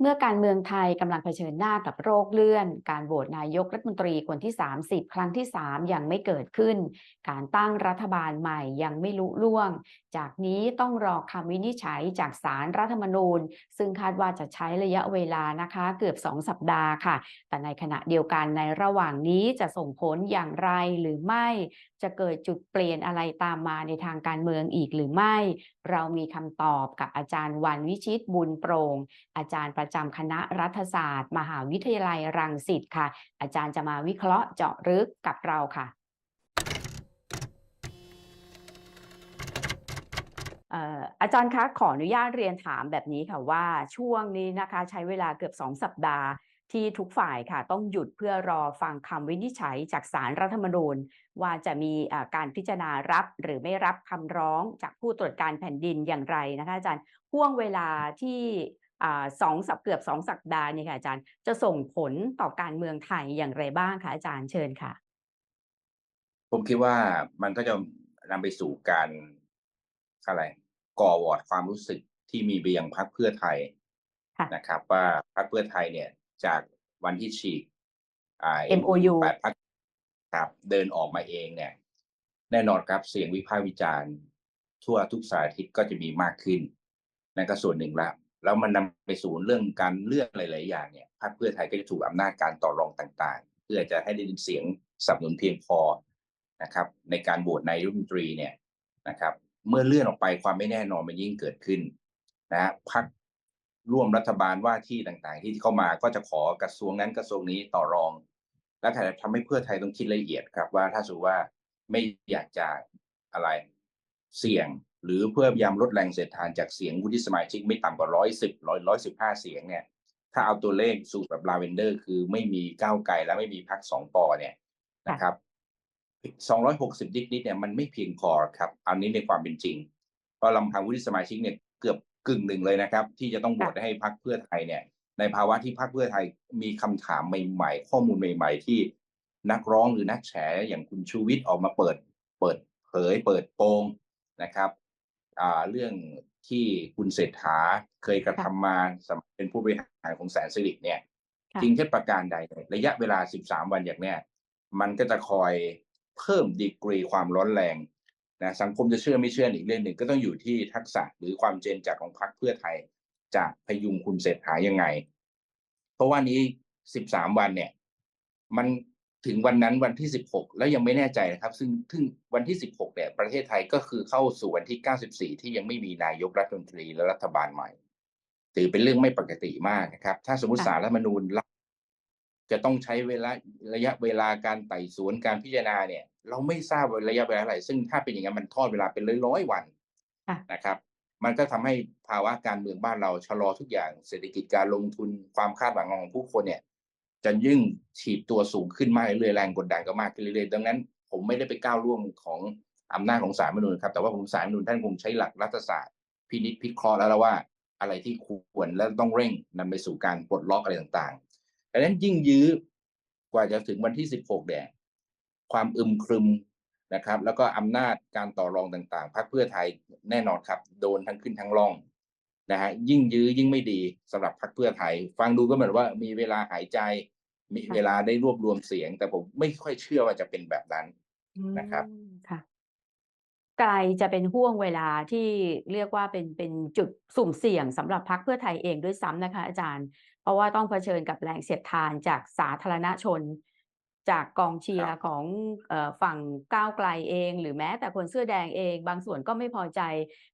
เมื่อการเมืองไทยกำลังเผชิญหน้ากับโรคเลื่อน การโหวตนายกรัฐมนตรีคนที่ 30 ครั้งที่ 3 ยังไม่เกิดขึ้น การตั้งรัฐบาลใหม่ยังไม่ลุล่วง จากนี้ต้องรอคำวินิจฉัยจากศาลรรัฐธรรมนูญ ซึ่งคาดว่าจะใช้ระยะเวลานะคะเกือบ 2 สัปดาห์ค่ะ แต่ในขณะเดียวกันในระหว่างนี้จะส่งผลอย่างไรหรือไม่ จะเกิดจุดเปลี่ยนอะไรตามมาในทางการเมืองอีกหรือไม่ เรามีคำตอบกับอาจารย์วันวิชิตบุญโปรงอาจารย์ประจำคณะรัฐศาสตร์ มหาวิทยาลัยรังสิตค่ะ อาจารย์จะมาวิเคราะห์เจาะลึกกับเราค่ะอาจารย์คะขออนุญาตเรียนถามแบบนี้ค่ะว่าช่วงนี้นะคะ ใช้เวลาเกือบ 2 สัปดาห์ที่ทุกฝ่ายค่ะ ต้องหยุดเพื่อรอฟังคำวินิจฉัยจากศารรัฐธรรมนูญ ว่าจะมีการพิจารณารับหรือไม่รับคำร้องจากผู้ตรวจการแผ่นดินอย่างไรนะคะอาจารย์ห่วงเวลาที่ สองสัปเกือบสองสัปดาห์นี่ค่ะอาจารย์จะส่งผลต่อการเมืองไทยอย่างไรบ้างคะอาจารย์เชิญค่ะ ผมคิดว่ามันก็จะนำไปสู่การอะไรก่อวอร์ดความรู้สึกที่มีไปยังพรรคเพื่อไทยค่ะนะครับ ว่าพรรคเพื่อไทยเนี่ยจากวันที่ฉีกอ่า MOU แปดพรรคครับเดินออกมาเองเนี่ย แน่นอนครับเสียงวิพากษ์วิจารณ์ ทั่วทุกสารทิศก็จะมีมากขึ้นนั่นก็ส่วนหนึ่งละ แล้วมันนำไปสู่เรื่องการเลือกหลาย ๆ อย่างเนี่ยพรรคเพื่อไทยก็จะถูกอำนาจการต่อรองต่าง ๆ เพื่อจะให้ได้ยินเสียงสนับสนุนเพียงพอนะครับ ในการโหวตนายรัฐมนตรีเนี่ยนะครับ เมื่อเลื่อนออกไปความไม่แน่นอนมันยิ่งเกิดขึ้นนะฮะพรรคร่วมรัฐบาลว่าที่ต่าง ๆ ที่เข้ามาก็จะขอกระทรวงนั้นกระทรวงนี้ต่อรอง และอาจจะทำให้เพื่อไทยต้องคิดละเอียดครับ ว่าถ้าสมมติว่าไม่อยากจะอะไรเสี่ยง หรือเพื่อพยายามลดแรงเสียดทานจากเสียงวุฒิสมาชิกไม่ต่ำกว่าร้อยสิบร้อยร้อยสิบห้าเสียงเนี่ย ถ้าเอาตัวเลขสูตรแบบลาเวนเดอร์ คือไม่มีก้าวไกลและไม่มีพักสองปอเนี่ยนะครับสองร้อยหกสิบนิดๆเนี่ยมันไม่เพียงพอครับ อันนี้ในความเป็นจริง เพราะลำพังวุฒิสมาชิกเนี่ยเกือบกึ่งหนึ่งเลยนะครับ ที่จะต้องโหวตให้พักเพื่อไทยเนี่ย ในภาวะที่พรรคเพื่อไทยมีคำถามใหม่ๆ ข้อมูลใหม่ ๆ ที่นักร้องหรือนักแฉอย่างคุณชูวิทย์ออกมาเปิด เปิดเผยเปิดโปงนะครับอ่า เรื่องที่คุณเศรษฐาเคยกระทำมาสมัยเป็นผู้บริหารของแสนสิริเนี่ยค่ะจริงเท็จประการใดเนี่ยระยะเวลา 13 วันอย่างเนี้ยมันก็จะคอยเพิ่มดีกรีความร้อนแรงนะสังคมจะเชื่อไม่เชื่ออีกเรื่องหนึ่งก็ต้องอยู่ที่ทักษะหรือความเจนจากของพรรคเพื่อไทยจะพยุงคุณเศรษฐายังไง เพราะว่านี้ 13 วันเนี่ย มัน ถึงวันนั้นวันที่ 16 แล้วยังไม่แน่ใจนะครับ ซึ่งซึ่งวันที่ 16เนี่ยประเทศไทยก็คือเข้าสู่วันที่ 94 ที่ยังไม่มีนายกรัฐมนตรีและรัฐบาลใหม่ ถือเป็นเรื่องไม่ปกติมากนะครับ ถ้าสมมติค่ะสารรัฐธรรมนูญรับจะต้องใช้เวลาระยะเวลาการไต่สวนการพิจารณาเนี่ย เราไม่ทราบว่าระยะเวลาเท่าไหร่ซึ่งถ้าเป็นอย่างนั้นมันทอดเวลาเป็นร้อยๆวันค่ะนะครับ มันก็ทำให้ภาวะการเมืองบ้านเราชะลอทุกอย่างเศรษฐกิจการลงทุนความคาดหวังของผู้คนเนี่ย จะยิ่งฉีดตัวสูงขึ้นมากเรื่อยๆแรงกดดันก็มากขึ้นเรื่อยๆดังนั้น ผมไม่ได้ไปก้าวล่วงของอำนาจของศารัฐธรรมนูญครับแต่ว่าผมศารัฐธรรมนูญท่านคงใช้หลักรัฐศาสตร์พินิจพิเคราะห์แล้วว่า อะไรที่ควรและต้องเร่งนำไปสู่การปลดล็อกอะไรต่างๆดังนั้นยิ่งยื้อกว่าจะถึงวันที่ 16เนี่ยความอึมครึมนะครับ แล้วก็อำนาจการต่อรองต่างๆพรรคเพื่อไทยแน่นอนครับ โดนทั้งขึ้นทั้งล่อง นะฮะยิ่งยื้อยิ่งไม่ดีสำหรับพรรคเพื่อไทย ฟังดูก็เหมือนว่ามีเวลาหายใจ มีเวลาได้รวบรวมเสียง แต่ผมไม่ค่อยเชื่อว่าจะเป็นแบบนั้นนะครับอืมค่ะไกลจะเป็นห่วงเวลาที่เรียกว่าเป็นเป็นจุดสุ่มเสี่ยงสำหรับพรรคเพื่อไทยเองด้วยซ้ำนะคะ อาจารย์ เพราะว่าต้องเผชิญกับแรงเสียดทานจากสาธารณชน จากกองเชียร์ของเอ่อฝั่งก้าวไกลเอง หรือแม้แต่คนเสื้อแดงเอง บางส่วนก็ไม่พอใจ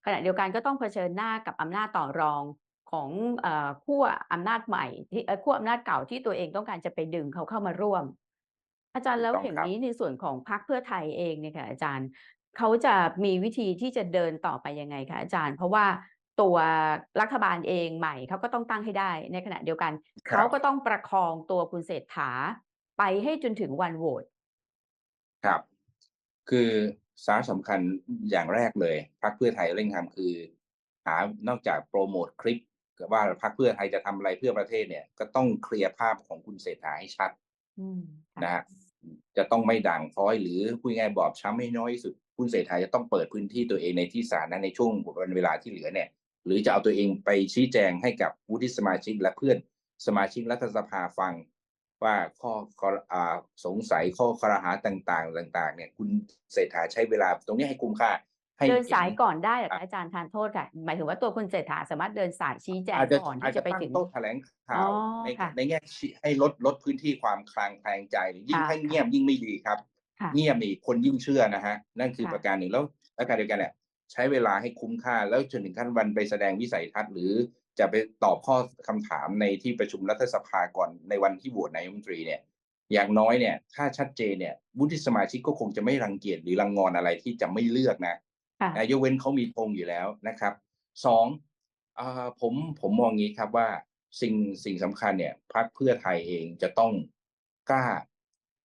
ขณะเดียวกันก็ต้องเผชิญหน้ากับอำนาจต่อรองของเอ่อขั้วอำนาจใหม่ที่เอ่อขั้วอำนาจเก่าที่ตัวเองต้องการจะไปดึงเขาเข้ามาร่วม อาจารย์แล้วถูกต้องอย่างครับนี้ในส่วนของพรรคเพื่อไทยเองเนี่ยค่ะอาจารย์เขาจะมีวิธีที่จะเดินต่อไปยังไงคะอาจารย์ เพราะว่าตัวรัฐบาลเองใหม่เขาก็ต้องตั้งให้ได้ ในขณะเดียวกันครับเขาก็ต้องประคองตัวคุณเศรษฐา ไปให้จนถึงวันโหวตครับ คือสาระสำคัญอย่างแรกเลยพรรคเพื่อไทยเร่งทำคือ หานอกจากโปรโมทคลิปว่าพรรคเพื่อไทยจะทำอะไรเพื่อประเทศเนี่ย ก็ต้องเคลียร์ภาพของคุณเศรษฐาให้ชัดอืมค่ะนะฮะจะต้องไม่ด่างพร้อยหรือพูดง่ายๆบอบช้ำให้น้อยที่สุด คุณเศรษฐาจะต้องเปิดพื้นที่ตัวเองในที่สาธารณะในช่วงวันเวลาที่เหลือเนี่ย หรือจะเอาตัวเองไปชี้แจงให้กับวุฒิสมาชิกและเพื่อนสมาชิกรัฐสภาฟัง ว่าข้อข้ออ่าสงสัยข้อคอรหาต่างๆ ต่าง ๆ เนี่ย คุณเศรษฐาใช้เวลาตรงนี้ให้คุ้มค่าให้เดินสายห็ก่อนได้เหรอคะอาจารย์ทานโทษค่ะ หมายถึงว่าตัวคุณเศรษฐาสามารถเดินสายชี้แจงอาจจะก่อนอาจที่จะจะไปตั้งถึงโต๊ะแถลงข่าอ๋วอในค่ะในแง่ชี้ให้ลดลดพื้นที่ความคลางแคลงใจ ยิ่งค่ะให้เงียบยิ่งไม่ดีครับค่ะเงียบนี่คนยิ่งเชื่อนะฮะ นั่นคือค่ะประการหนึ่งแล้วและการเดียวกันเนี่ยใช้เวลาให้คุ้มค่าแล้วจนถึงขั้นวันไปแสดงวิสัยทัศน์หรือ จะไปตอบข้อคำถามในที่ประชุมรัฐสภาก่อนในวันที่โหวตนายกรัฐมนตรีเนี่ยอย่างน้อยเนี่ย ถ้าชัดเจนเนี่ยวุฒิสมาชิกก็คงจะไม่รังเกียจหรือรังงอนอะไรที่จะไม่เลือกนะค่ะนายกเว้นเขามีธงอยู่แล้วนะครับสองอาผมผมมองงี้ครับว่าสิ่งสิ่งสำคัญเนี่ยพรรคเพื่อไทยเองจะต้องกล้า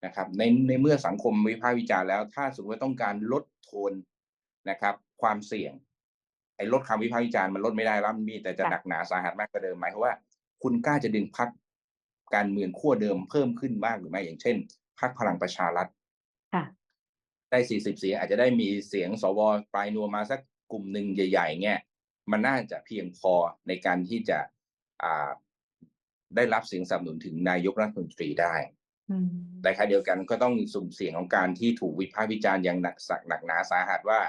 นะครับ ในในเมื่อสังคมวิพากษ์วิจารณ์แล้ว ถ้าสมมติว่าต้องการลดโทนนะครับ ความเสี่ยง ไอ้ลดคำวิพากษ์วิจารณ์มันลดไม่ได้แล้วมันมีแต่จะค่ะหนักหนาสาหัสมากกว่าเดิมหมายความว่า คุณกล้าจะดึงพรรคการเมืองขั้วเดิมเพิ่มขึ้นบ้างหรือไม่อย่างเช่นพรรคพลังประชารัฐค่ะได้40เสียงอาจจะได้มีเสียงสวปลายนัวมาสักกลุ่มหนึ่งใหญ่ๆเนี่ยมันน่าจะเพียงพอในการที่จะอ่าได้รับเสียงสนับสนุนถึงนายกรัฐมนตรีได้อืมแต่ขณะเดียวกันก็ต้องสุ่มเสี่ยงของการที่ถูกวิพากษ์วิจารณ์อย่างหนักสักหนักหนาสาหัสว่า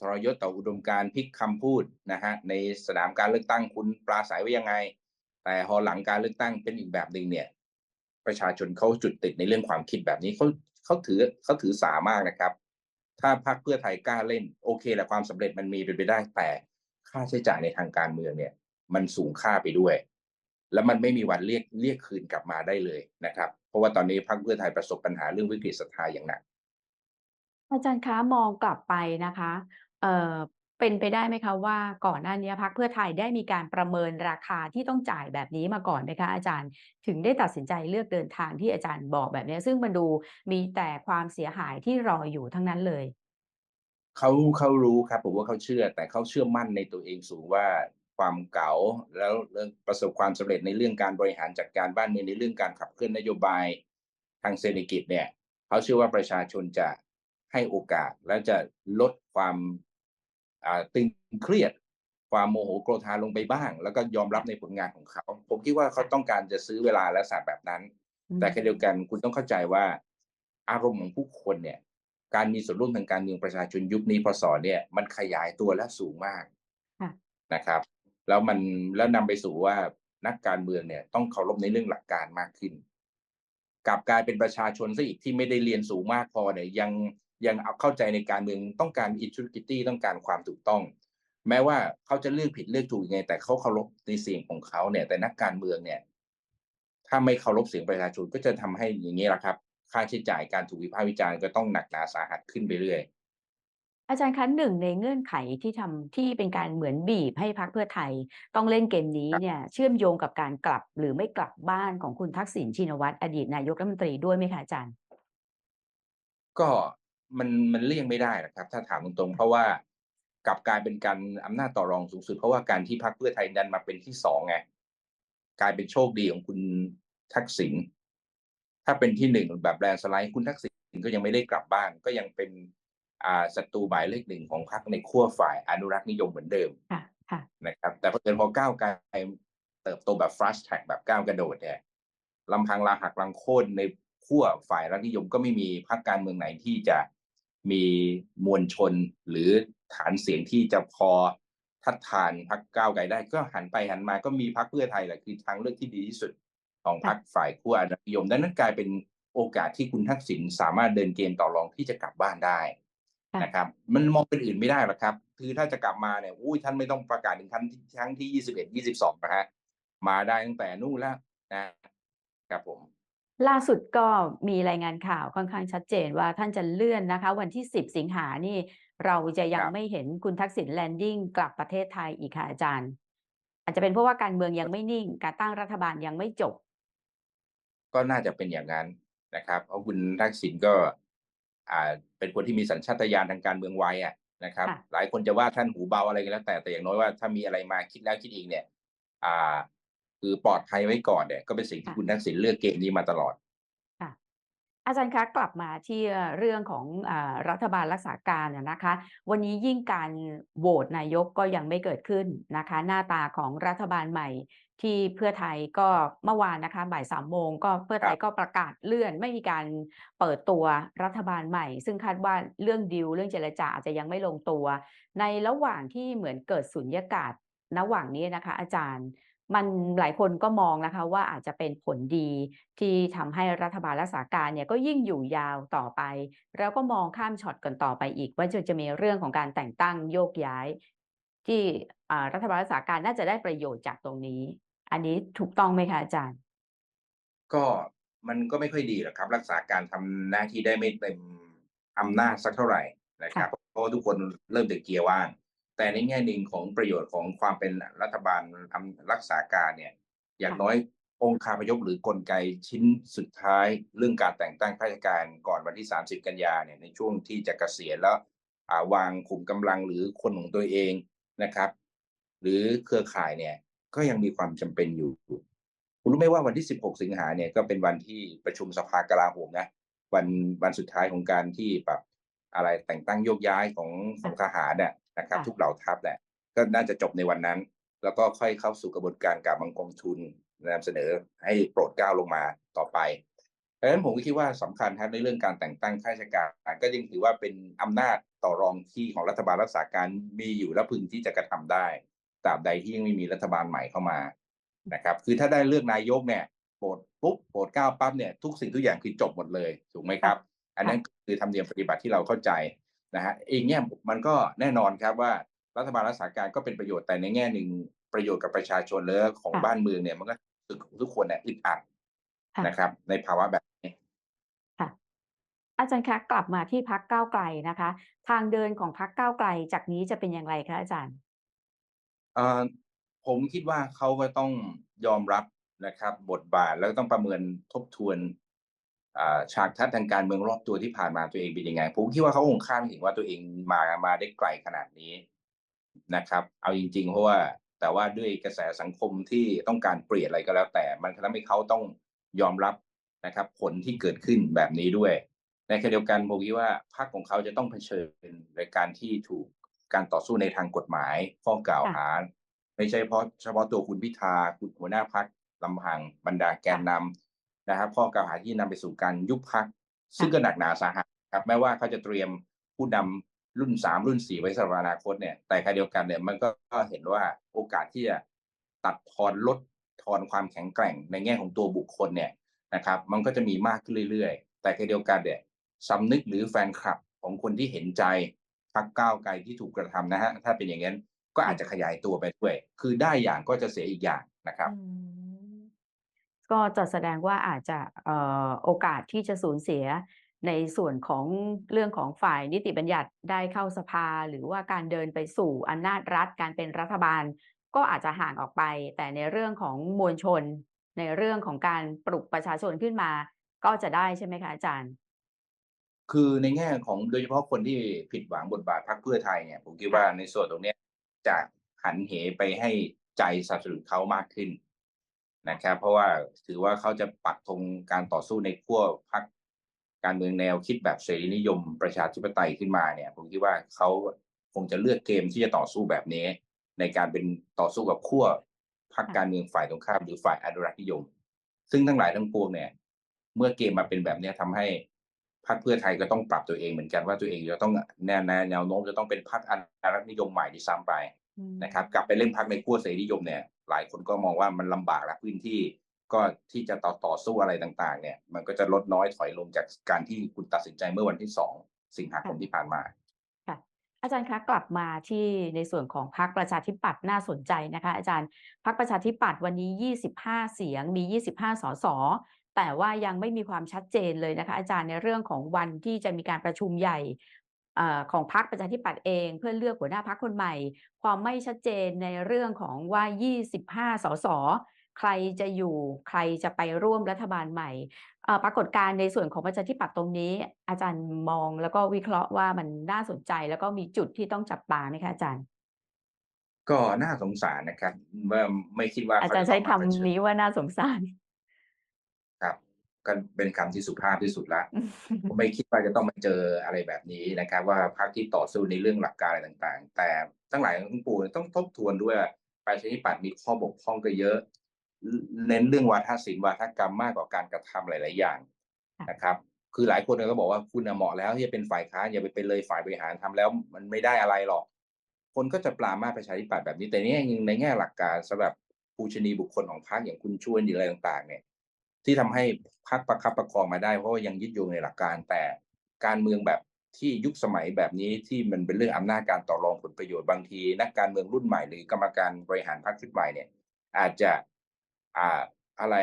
ทรยศต่ออุดมการพลิกคำพูดนะฮะในสนามการเลือกตั้งคุณปราศัยไว้ยังไง แต่พอหลังการเลือกตั้งเป็นอีกแบบหนึ่งเนี่ย ประชาชนเขาจุดติดในเรื่องความคิดแบบนี้เขาเขาถือเขาถือสามากนะครับ ถ้าพรรคเพื่อไทยกล้าเล่นโอเคแหละความสำเร็จมันมีเป็นไปได้แต่ค่าใช้จ่ายในทางการเมืองเนี่ย มันสูงค่าไปด้วย แล้วมันไม่มีวันเรียกเรียกคืนกลับมาได้เลยนะครับ เพราะว่าตอนนี้พรรคเพื่อไทยประสบปัญหาเรื่องวิกฤตศรัทธาอย่างหนักอาจารย์คะมองกลับไปนะคะ เป็นไปได้ไหมคะว่าก่อนหน้านี้พรรคเพื่อไทยได้มีการประเมินราคาที่ต้องจ่ายแบบนี้มาก่อนไหมคะอาจารย์ถึงได้ตัดสินใจเลือกเดินทางที่อาจารย์บอกแบบนี้ซึ่งมันดูมีแต่ความเสียหายที่รออยู่ทั้งนั้นเลยเขาเขารู้ครับผมว่าเขาเชื่อ แต่เขาเชื่อมั่นในตัวเองสูงว่าความเก๋าแล้วเรื่องประสบความสำเร็จในเรื่องการบริหารจัดการบ้านเมืองในเรื่องการขับเคลื่อนนโยบายทางเศรษฐกิจเนี่ยเขาเชื่อว่าประชาชนจะให้โอกาสและจะลดความ ตึงเครียด ความโมโหโกรธาลงไปบ้าง แล้วก็ยอมรับในผลงานของเขา ผมคิดว่าเขาต้องการจะซื้อเวลาและสารแบบนั้น แต่ขณะเดียวกันคุณต้องเข้าใจว่า อารมณ์ของผู้คนเนี่ย การมีส่วนร่วมทางการเมืองประชาชนยุคนี้พศเนี่ยมันขยายตัวและสูงมากค่ะนะครับ แล้วมันแล้วนำไปสู่ว่านักการเมืองเนี่ยต้องเคารพในเรื่องหลักการมากขึ้นกลับกลายเป็นประชาชนซะอีกที่ไม่ได้เรียนสูงมากพอเนี่ยยัง ยังเอาเข้าใจในการเมืองต้องการ integrity ต้องการความถูกต้อง แม้ว่าเขาจะเลือกผิดเลือกถูกยังไง แต่เขาเคารพในเสียงของเขาเนี่ย แต่นักการเมืองเนี่ย ถ้าไม่เคารพเสียงประชาชนก็จะทำให้อย่างนี้แหละครับ ค่าใช้จ่ายการถูกวิพากษ์วิจารณ์ก็ต้องหนักหนาสาหัสขึ้นไปเรื่อยอาจารย์คะหนึ่งในเงื่อนไขที่ทำที่เป็นการเหมือนบีบให้พรรคเพื่อไทย ต้องเล่นเกมนี้ครับเนี่ยเชื่อมโยงกับการกลับหรือไม่กลับบ้านของคุณทักษิณชินวัตรอดีตนายกรัฐมนตรีด้วยไหมคะอาจารย์ ก็ มันมันเลี่ยงไม่ได้นะครับ ถ้าถามตรงๆ เพราะว่ากลับกลายเป็นการอำนาจต่อรองสูงสุด เพราะว่าการที่พรรคเพื่อไทยดันมาเป็นที่สองไงกลายเป็นโชคดีของคุณทักษิณถ้าเป็นที่หนึ่งแบบแลนด์สไลด์คุณทักษิณก็ยังไม่ได้กลับบ้าน ก็ยังเป็นอ่าศัตรูหมายเลขหนึ่งของพรรคในขั้วฝ่ายอนุรักษ์นิยมเหมือนเดิมค่ะค่ะนะครับ แต่พอเกิดพอก้าวไกลเติบโตแบบ fast track แบบก้าวกระโดดเนี่ยลำพังลาหักลังโค่นในขั้วฝ่ายรัฐนิยมก็ไม่มีพรรคการเมืองไหนที่จะ มีมวลชนหรือฐานเสียงที่จะพอทัดทานพรรคก้าวไกลได้ ก็หันไปหันมาก็มีพรรคเพื่อไทยแหละคือทางเลือกที่ดีที่สุดของพรรคฝ่ายขั้วอนุรักษ์นิยมดังนั้นกลายเป็นโอกาสที่คุณทักษิณสามารถเดินเกมต่อรองที่จะกลับบ้านได้ค่ะนะครับ มันมองเป็นอื่นไม่ได้หรอกครับ คือถ้าจะกลับมาเนี่ยอุ้ยท่านไม่ต้องประกาศถึงครั้งที่ครั้งที่ยี่สิบเอ็ดยี่สิบสองนะฮะมาได้ตั้งแต่นู่นแล้วนะครับผม ล่าสุดก็มีรายงานข่าวค่อนข้างชัดเจนว่าท่านจะเลื่อนนะคะ วันที่ 10 สิงหานี่ เราจะยังครับไม่เห็นคุณทักษิณแลนดิ้งกลับประเทศไทยอีกค่ะอาจารย์ อาจจะเป็นเพราะว่าการเมืองยังไม่นิ่ง การตั้งรัฐบาลยังไม่จบ ก็น่าจะเป็นอย่างนั้นนะครับ เพราะคุณทักษิณก็อ่าเป็นคนที่มีสัญชาตญาณทางการเมืองไวอะนะครับค่ะหลายคนจะว่าท่านหูเบาอะไรก็แล้ว แต่แต่อย่างน้อยว่าถ้ามีอะไรมาคิดแล้วคิดอีกเนี่ย อ่า คือปลอดภัยไว้ก่อนเนี่ยก็เป็นสิ่งที่คุณทักษิณเลือกเกมนี้มาตลอดอาจารย์คะกลับมาที่เรื่องของอารัฐบาลรักษาการอะนะคะ วันนี้ยิ่งการโหวตนายกก็ยังไม่เกิดขึ้นนะคะ หน้าตาของรัฐบาลใหม่ที่เพื่อไทยก็เมื่อวานนะคะบ่ายสามโมงก็เพื่อไทยก็ประกาศเลื่อน ไม่มีการเปิดตัวรัฐบาลใหม่ ซึ่งคาดว่าเรื่องดีลเรื่องเจรจาอาจจะยังไม่ลงตัว ในระหว่างที่เหมือนเกิดสุญญากาศระหว่างนี้นะคะ อาจารย์ มันหลายคนก็มองนะคะว่าอาจจะเป็นผลดีที่ทำให้รัฐบาลรักษาการเนี่ยก็ยิ่งอยู่ยาวต่อไป แล้วก็มองข้ามช็อตกันต่อไปอีก ว่าจะจะมีเรื่องของการแต่งตั้งโยกย้าย ที่อ่ารัฐบาลรักษาการน่าจะได้ประโยชน์จากตรงนี้ อันนี้ถูกต้องไหมคะอาจารย์ ก็มันก็ไม่ค่อยดีหรอกครับ รักษาการทำหน้าที่ได้ไม่เต็มอำนาจสักเท่าไหร่นะครับเพราะว่าทุกคนเริ่มจากเกียร์ว่าง แต่ในแง่หนึ่งของประโยชน์ของความเป็นรัฐบาลอำรักษาการเนี่ย อย่างค่ะน้อยองค์คาพยพหรือกลไกชิ้นสุดท้ายเรื่องการแต่งตั้งข้าราชการก่อนวันที่ 30 กันยาเนี่ยในช่วงที่จะเกษียณแล้วอ่าวางขุมกำลังหรือคนของตัวเองนะครับ หรือเครือข่ายเนี่ยก็ยังมีความจำเป็นอยู่คุณรู้ไหมว่าวันที่ 16 สิงหาเนี่ยก็เป็นวันที่ประชุมสภากลาโหมนะวันวันสุดท้ายของการที่แบบอะไรแต่งตั้งโยกย้ายของของทหารเนี่ย นะครับ ค่ะ ทุกเหล่าทัพเนี่ยก็น่าจะจบในวันนั้น แล้วก็ค่อยเข้าสู่กระบวนการกราบบังคมทุนนำเสนอให้โปรดเกล้าลงมาต่อไปเพราะฉะนั้นผมก็คิดว่าสำคัญครับในเรื่องการแต่งตั้งข้าราชการก็ยังถือว่าเป็นอำนาจต่อรองที่ของรัฐบาลรักษาการมีอยู่และพึงที่จะกระทำได้ตราบใดที่ยังไม่มีรัฐบาลใหม่เข้ามานะครับ คือถ้าได้เลือกนายกเนี่ยโปรดปุ๊บโปรดเกล้าปั๊บเนี่ยทุกสิ่งทุกอย่างคือจบหมดเลยถูกไหมครับ อันนั้นคือธรรมเนียมปฏิบัติที่เราเข้าใจ นะฮะเองเนี่ยมันก็แน่นอนครับว่ารัฐบาลรักษาการก็เป็นประโยชน์แต่ในแง่หนึ่งประโยชน์กับประชาชนและของค่ะบ้านเมืองเนี่ยมันก็รู้สึกทุกคนเนี่ยอึดอัดค่ะนะครับ ในภาวะแบบนี้ค่ะ อาจารย์คะกลับมาที่พักก้าวไกลนะคะ ทางเดินของพักก้าวไกลจากนี้จะเป็นอย่างไรคะอาจารย์เอ่อผมคิดว่าเขาก็ต้องยอมรับนะครับ บทบาทแล้วก็ต้องประเมินทบทวนอ่า ฉากทัศน์ทางการเมืองรอบตัวที่ผ่านมาตัวเองเป็นยังไงผมคิดว่าเขาคงคาดไม่ถึงว่าตัวเองมามาได้ไกลขนาดนี้นะครับ เอาจริง ๆ เพราะว่าแต่ว่าด้วยกระแสสังคมที่ต้องการเปลี่ยนอะไรก็แล้ว แต่มันทำให้เขาต้องยอมรับนะครับ ผลที่เกิดขึ้นแบบนี้ด้วย ในขณะเดียวกันผมคิดว่าพรรคของเขาจะต้องเผชิญในการที่ถูกการต่อสู้ในทางกฎหมายข้อกล่าวหา ไม่ใช่เพราะเฉพาะตัวคุณพิธาคุณหัวหน้าพักลำพังบรรดาแกนนำ นะครับข้อกล่าวหาที่นำไปสู่การยุบพักซึ่งก็หนักหนาสาหัสครับแม้ว่าเขาจะเตรียมผู้นำรุ่นสามรุ่นสี่ไว้สำหรับอนาคตเนี่ย แต่ขณะเดียวกันเนี่ยมันก็เห็นว่าโอกาสที่จะตัดทอนลดทอนความแข็งแกร่งในแง่ของตัวบุคคลเนี่ยนะครับ มันก็จะมีมากขึ้นเรื่อยๆ แต่ขณะเดียวกันเนี่ยสำนึกหรือแฟนคลับของคนที่เห็นใจพักก้าวไกลที่ถูกกระทำนะฮะถ้าเป็นอย่างนั้นก็อาจจะขยายตัวไปด้วย คือได้อย่างก็จะเสียอีกอย่างนะครับอืม ก็จะแสดงว่าอาจจะโอกาสที่จะสูญเสียในส่วนของเรื่องของฝ่ายนิติบัญญัติได้เข้าสภา หรือว่าการเดินไปสู่อำนาจรัฐการเป็นรัฐบาล ก็อาจจะห่างออกไป แต่ในเรื่องของมวลชน ในเรื่องของการปลุกประชาชนขึ้นมา ก็จะได้ใช่ไหมคะอาจารย์ คือในแง่ของโดยเฉพาะคนที่ผิดหวังบทบาทพรรคเพื่อไทยเนี่ยผมคิดว่าในส่วนตรงนี้จะหันเหไปให้ใจสนับสนุนเขามากขึ้น นะครับเพราะว่าถือว่าเขาจะปักธงการต่อสู้ในขั้วพรรคการเมืองแนวคิดแบบเสรีนิยมประชาธิปไตยขึ้นมาเนี่ย ผมคิดว่าเขาคงจะเลือกเกมที่จะต่อสู้แบบนี้ ในการเป็นต่อสู้กับขั้วพรรคการเมืองฝ่ายตรงข้ามหรือฝ่ายอนุรักษ์นิยม ซึ่งทั้งหลายทั้งปวงเนี่ย เมื่อเกมมาเป็นแบบนี้ยทำให้พรรคเพื่อไทยก็ต้องปรับตัวเองเหมือนกันว่าตัวเองจะต้องแนวแนวโน้มจะต้องเป็นพรรคอนุรักษ์นิยมใหม่ที่ซ้ำไป นะครับกลับไปเล่นพรรคในขั้วเสรีนิยมเนี่ย หลายคนก็มองว่ามันลำบากและพื้นที่ก็ที่จะต่อต่อสู้อะไรต่างๆ เนี่ย มันก็จะลดน้อยถอยลงจากการที่คุณตัดสินใจเมื่อวันที่สองสิงหาคมที่ผ่านมาค่ะอาจารย์คะกลับมาที่ในส่วนของพรรคประชาธิปัตย์น่าสนใจนะคะ อาจารย์พรรคประชาธิปัตย์วันนี้ 25 เสียงมี 25 สสแต่ว่ายังไม่มีความชัดเจนเลยนะคะ อาจารย์ในเรื่องของวันที่จะมีการประชุมใหญ่เอ่อของพรรคประชาธิปัตย์เอง เพื่อเลือกหัวหน้าพรรคคนใหม่ ความไม่ชัดเจนในเรื่องของว่า 25 สสใครจะอยู่ใครจะไปร่วมรัฐบาลใหม่เอ่อปรากฏการณ์ในส่วนของประชาธิปัตย์ตรงนี้ อาจารย์มองแล้วก็วิเคราะห์ว่ามันน่าสนใจแล้วก็มีจุดที่ต้องจับตาไหมคะอาจารย์ ก็น่าสงสารนะครับว่าไม่คิดว่าอาเขจารย์ใช้ต้งมาเผคำชิญนี้ว่าน่าสงสาร ครับก็เป็นคำที่สุภาพที่สุดละผมไม่คิดว่าจะต้องมาเจออะไรแบบนี้นะครับ ว่าพรรคที่ต่อสู้ในเรื่องหลักการอะไรต่างๆ แต่ทั้งหลายทั้งปวงต้องทบทวนด้วยว่าประชาธิปัตย์มีข้อบกพร่องก็เยอะ เน้นเรื่องวาทศิลป์วาทกรรมมากกว่าการกระทำหลาย ๆ อย่างค่ะนะครับ คือหลายคนก็บอกว่าคุณน่ะเหมาะแล้วที่จะเป็นฝ่ายค้านอย่าไปเป็นเลยฝ่ายบริหารทำแล้ว มันไม่ได้อะไรหรอก คนก็จะปรามาสประชาธิปัตย์แบบนี้แต่เนี่ยยังในแง่หลักการสำหรับผู้ชนีบุคคลของพรรคอย่างคุณชวนหรืออะไรต่าง ๆ เนี่ย ที่ทำให้พรรคประคับประคองมาได้เพราะว่ายังยึดโยงในหลักการแต่การเมืองแบบที่ยุคสมัยแบบนี้ที่มันเป็นเรื่องอำนาจการต่อรองผลประโยชน์บางที นักการเมืองรุ่นใหม่หรือกรรมการบริหารพรรคชุดใหม่เนี่ย อาจจะอ่าอะไร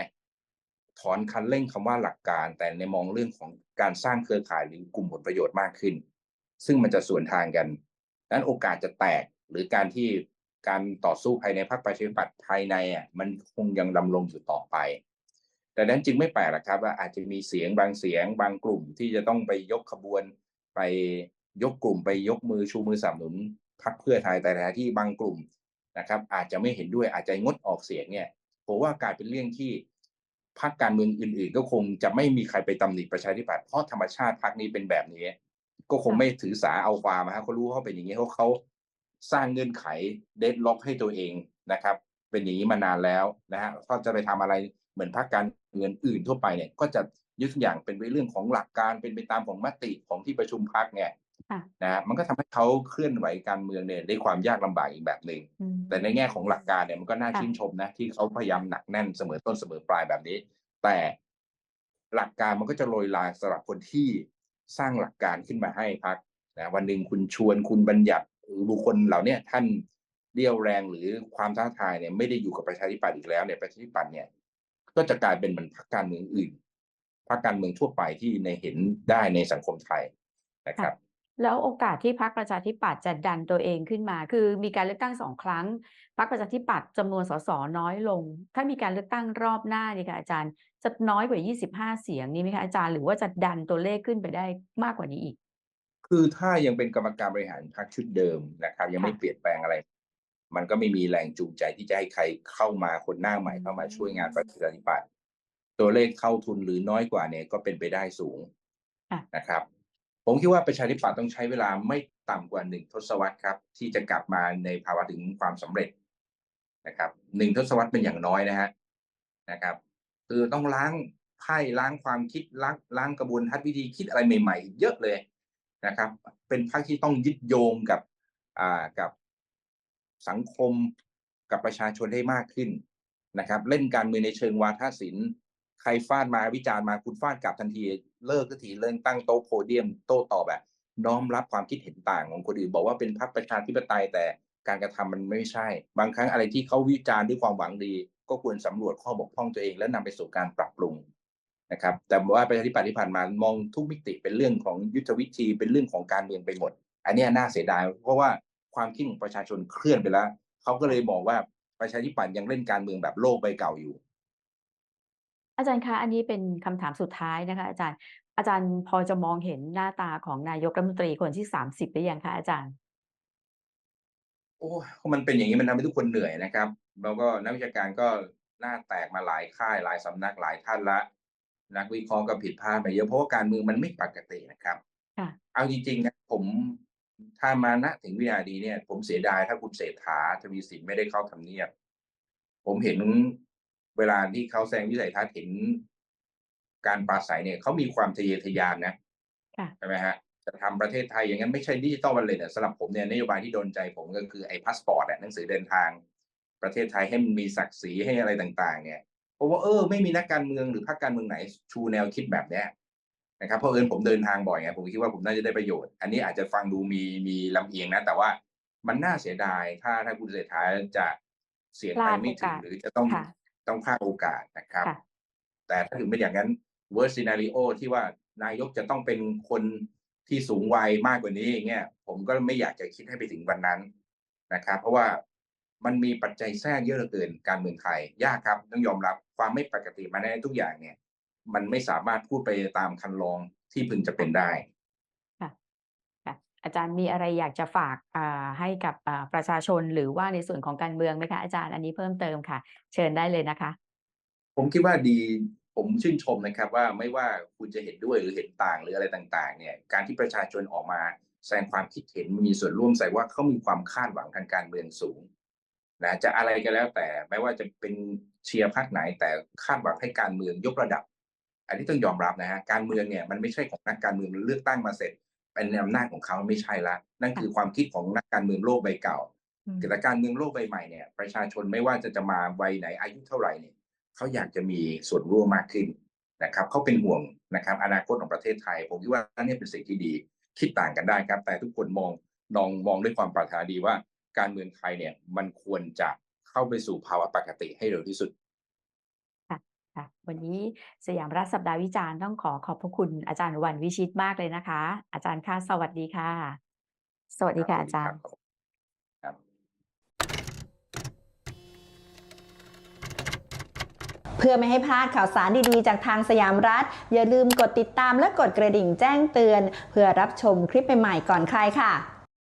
ถอนคันเร่งคำว่าหลักการ แต่ในมองเรื่องของการสร้างเครือข่ายหรือกลุ่มผลประโยชน์มากขึ้น ซึ่งมันจะส่วนทางกันนั้นโอกาสจะแตกหรือการที่การต่อสู้ภายในพรรคประชาธิปัตย์ภายในอะมันคงยังดำรงอยู่ต่อไป แต่นั้นจึงไม่แปลกหรอกครับว่าอาจจะมีเสียงบางเสียงบางกลุ่มที่จะต้องไปยกขบวนไปยกกลุ่มไปยกมือชูมือสนับสนุนพรรคเพื่อไทยแต่แท้ที่บางกลุ่มนะครับ อาจจะไม่เห็นด้วยอาจจะงดออกเสียงเนี่ยผมว่ากลายเป็นเรื่องที่พรรคการเมืองอื่น ๆ ก็คงจะไม่มีใครไปตำหนิประชาธิปัตย์เพราะธรรมชาติพรรคนี้เป็นแบบนี้ ก็คงไม่ถือสาเอาความนะฮะเขารู้เขาเป็นอย่างนี้เขาเขาสร้างเงื่อนไขเดดล็อกให้ตัวเองนะครับ เป็นอย่างนี้มานานแล้วนะฮะเขาจะไปทำอะไร เหมือนพรรคการเมืองอื่นทั่วไปเนี่ยก็จะยึดอย่างเป็นไปเรื่องของหลักการเป็นไปตามของมติของที่ประชุมพรรคเนี่ยค่ะนะฮะมันก็ทำให้เขาเคลื่อนไหวการเมืองเนี่ยได้ความยากลำบากอีกแบบหนึ่งอืมแต่ในแง่ของหลักการเนี่ยมันก็น่าค่ะชื่นชมนะที่เขาพยายามหนักแน่นเสมอต้นเสมอปลายแบบนี้ แต่หลักการมันก็จะโรยลายสำหรับคนที่สร้างหลักการขึ้นมาให้พักนะวันหนึ่งคุณชวนคุณบัญญัติหรือบุคคลเหล่าเนี้ยท่านเรี่ยวแรงหรือความท้าทายเนี่ยไม่ได้อยู่กับประชาธิปัตย์อีกแล้วเนี่ยประชาธิปัตย์เนี่ย ก็จะกลายเป็นเหมือนพรรคการเมืองอื่นพรรคการเมืองทั่วไปที่ในเห็นได้ในสังคมไทยนะครับแล้วโอกาสที่พรรคประชาธิปัตย์จะดันตัวเองขึ้นมา คือมีการเลือกตั้งสองครั้งพรรคประชาธิปัตย์จำนวนสสน้อยลง ถ้ามีการเลือกตั้งรอบหน้านี่ค่ะอาจารย์จะน้อยกว่า 25 เสียงนี่ไหมคะอาจารย์หรือว่าจะดันตัวเลขขึ้นไปได้มากกว่านี้อีก คือถ้ายังเป็นกรรมการบริหารพรรคชุดเดิมนะครับ ยังไม่ค่ะเปลี่ยนแปลงอะไร มันก็ไม่มีแรงจูงใจที่จะให้ใครเข้ามาคนหน้าใหม่เข้ามาช่วยงานประชาธิปัตย์ตัวเลขเข้าทุนหรือน้อยกว่าเนี่ยก็เป็นไปได้สูงค่ะนะครับ ผมคิดว่าประชาธิปัตย์ต้องใช้เวลาไม่ต่ำกว่าหนึ่งทศวรรษครับ ที่จะกลับมาในภาวะถึงความสำเร็จนะครับหนึ่งทศวรรษเป็นอย่างน้อยนะฮะนะครับ คือต้องล้างไพ่ล้างความคิดล้างล้างกระบวนทัศน์วิธีคิดอะไรใหม่ ๆ เยอะเลยนะครับ เป็นพรรคที่ต้องยึดโยงกับอ่ากับ สังคมกับประชาชนให้มากขึ้นนะครับ เล่นการเมืองในเชิงวาทศิลป์ใครฟาดมาวิจารณ์มาคุณฟาดกลับทันที เลิกก็ทีเลิกตั้งโต๊ะโพเดียมโต้ตอบแบบน้อมรับความคิดเห็นต่างของคนอื่น บอกว่าเป็นพรรคประชาธิปไตยแต่การกระทำมันไม่ใช่ บางครั้งอะไรที่เขาวิจารณ์ด้วยความหวังดี ก็ควรสำรวจข้อบกพร่องตัวเอง แล้วนำไปสู่การปรับปรุงนะครับ แต่ว่าประชาธิปัตย์ที่ผ่านมามองทุกมิติเป็นเรื่องของยุทธวิธีเป็นเรื่องของการเมืองไปหมด อันนี้น่าเสียดาย เพราะว่า ความคิดของประชาชนเคลื่อนไปแล้วเขาก็เลยบอกว่าประชาธิปัตย์ยังเล่นการเมืองแบบโลกใบเก่าอยู่ อาจารย์คะอันนี้เป็นคำถามสุดท้ายนะคะ อาจารย์ อาจารย์พอจะมองเห็นหน้าตาของนายกรัฐมนตรีคนที่30หรือยังคะอาจารย์ โอ้ยมันเป็นอย่างนี้มันทำให้ทุกคนเหนื่อยนะครับ แล้วก็นักวิชาการก็หน้าแตกมาหลายค่ายหลายสำนักหลายท่านละนักวิเคราะห์ก็ผิดพลาดไปเยอะเพราะว่าการเมืองมันไม่ปกตินะครับค่ะเอาจริงๆนะผม ถ้ามาณถึงวินาทีเนี่ย ผมเสียดายถ้าคุณเศรษฐาทวีสินไม่ได้เข้าทำเนียบ ผมเห็นเวลาที่เขาแสดงวิสัยทัศน์เห็นการปราศัยเนี่ยเขามีความทะเยอทะยานนะค่ะใช่ไหมฮะจะทำประเทศไทยอย่างนั้นไม่ใช่ดิจิตอลวันเลยสำหรับผมเนี่ยนโยบายที่โดนใจผมก็คือไอ้พาสปอร์ตหนังสือเดินทาง ประเทศไทยให้มันมีศักดิ์ศรีให้อะไรต่าง ๆ เนี่ยเพราะว่าเออไม่มีนักการเมืองหรือพรรคการเมืองไหนชูแนวคิดแบบเนี้ย นะครับเพราะเอิญผมเดินทางบ่อยไงผมคิดว่าผมน่าจะได้ประโยชน์ อันนี้อาจจะฟังดูมีมีลำเอียงนะ แต่ว่ามันน่าเสียดายถ้าถ้าคุณเศรษฐาจะเสียงไปไม่ถึงหรือจะต้องค่ะต้องพลาดโอกาสนะครับค่ะแต่ถ้าถึงเป็นอย่างนั้น worst scenario ที่ว่านายกจะต้องเป็นคนที่สูงวัยมากกว่านี้อย่างเงี้ยผมก็ไม่อยากจะคิดให้ไปถึงวันนั้นนะครับ เพราะว่ามันมีปัจจัยแทรกเยอะเหลือเกินการเมืองไทยยากครับต้องยอมรับความไม่ปกติมาในทุกอย่างเนี่ย มันไม่สามารถพูดไปตามคันลองที่พึงจะเป็นได้ค่ะค่ะอาจารย์มีอะไรอยากจะฝากอ่าให้กับอ่าประชาชนหรือว่าในส่วนของการเมืองไหมคะอาจารย์อันนี้เพิ่มเติมค่ะ เชิญได้เลยนะคะ ผมคิดว่าดีผมชื่นชมนะครับว่าไม่ว่าคุณจะเห็นด้วยหรือเห็นต่างหรืออะไรต่าง ๆ เนี่ยการที่ประชาชนออกมาแสดงความคิดเห็นมีส่วนร่วมใส่ว่าเขามีความคาดหวังทางการเมืองสูงนะจะอะไรก็แล้วแต่ไม่ว่าจะเป็นเชียร์พรรคไหนแต่คาดหวังให้การเมืองยกระดับ อันนี้ต้องยอมรับนะฮะการเมืองเนี่ยมันไม่ใช่ของนักการเมืองเลือกตั้งมาเสร็จ เป็นอำนาจของเขาไม่ใช่ละ นั่นคือความคิดของนักการเมืองโลกใบเก่าอืมแต่การเมืองโลกใบใหม่เนี่ยประชาชนไม่ว่าจะจะมาวัยไหนอายุเท่าไหร่เนี่ยเขาอยากจะมีส่วนร่วมมากขึ้นนะครับเขาเป็นห่วงนะครับ อนาคตของประเทศไทย ผมคิดว่านี่เป็นสิ่งที่ดีคิดต่างกันได้ครับ แต่ทุกคนมองนองมองด้วยความปรารถนาดีว่า การเมืองไทยเนี่ยมันควรจะเข้าไปสู่ภาวะปกติให้เร็วที่สุด ค่ะวันนี้สยามรัฐสัปดาห์วิจารณ์ต้องขอขอบพระคุณอาจารย์วันวิชิตมากเลยนะคะ อาจารย์ค่ะสวัสดีค่ะ สวัสดีค่ะอาจารย์ครับเพื่อไม่ให้พลาดข่าวสารดีๆ จากทางสยามรัฐ อย่าลืมกดติดตามและกดกระดิ่งแจ้งเตือน เพื่อรับชมคลิปใหม่ๆก่อนใครค่ะ